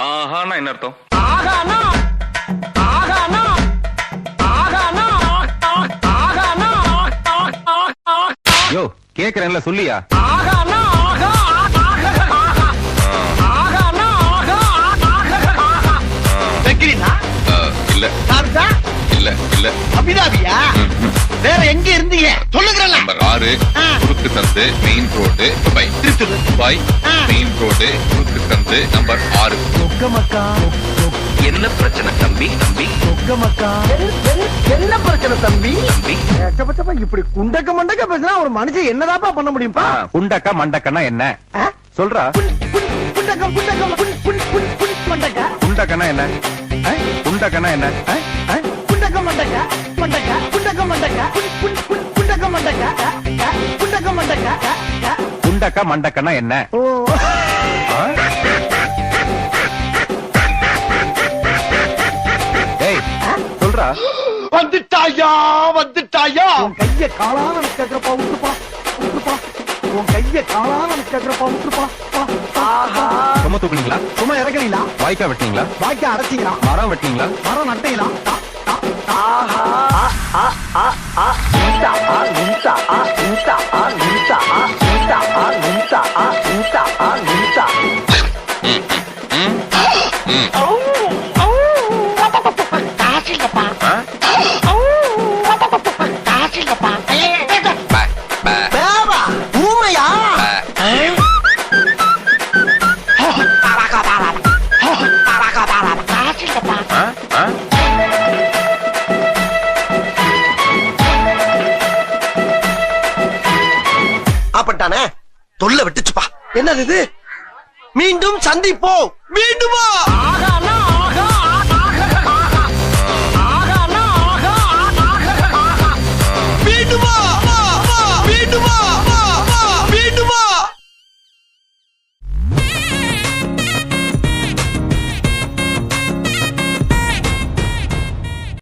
ஆஹானா என்ன அர்த்தம்? ஆகானா ஆகானா ஆகானா ஆகானா யோ கேக்குறேன்ல சொல்லியா? ஆகானா ஆகா ஆகானா ஆகா வெக்கிறீங்களா ஆ, இல்ல. சாப்பிட்டா இல்ல இல்ல. அபிதாபியா? வேற எங்க இருந்தீங்க? சொல்லுகிறல்ல நம்பர் ஆறு ஆ. குறுக்கு சந்து main road Dubai. Thiruthur Dubai. Main road குறுக்கு சந்து நம்பர் ஆறு. என்ன பிரச்சனை தம்பி? தம்பி? என்ன பிரச்சனை தம்பி? தம்பி? இப்படி குண்டக்க மண்டக்க பேசினா ஒரு மனுஷன் என்னதாப்பா பண்ண முடியும்பா ஆ, புண்டக்கா மண்டக்கன்னா என்ன? சொல்றா. புண்டக்கன்னா என்ன? ஆ? புண்டக்கன்னா என்ன? புண்டக்க மண்டக்க? மண்டக்க? புண்டக்க மண்டக்க? புண்டக்க மண்டக்க? புண்டக்க மண்டக்க? புண்டக்கா மண்டக்கன்னா என்ன? ஓ வந்துட்டாயா வந்துட்டாயா? உன் கைய காலால நிக்கிறப்பா விட்டுப்பா விட்டுப்பா உன் கைய காலால நிக்கிறப்பா விட்டுப்பா சும்மா தூக்குனீங்களா? சும்மா இறக்குறீங்களா வாய்க்கா வெட்டினீங்களா? வாய்க்க அரைச்சிங்களா? மரம் வெட்டினீங்களா? மரம் நட்டீங்களா? பே, தொல்லை விட்டுச்சுப்பா. என்னது இது? மீண்டும் சந்திப்போம். மீண்டுமா?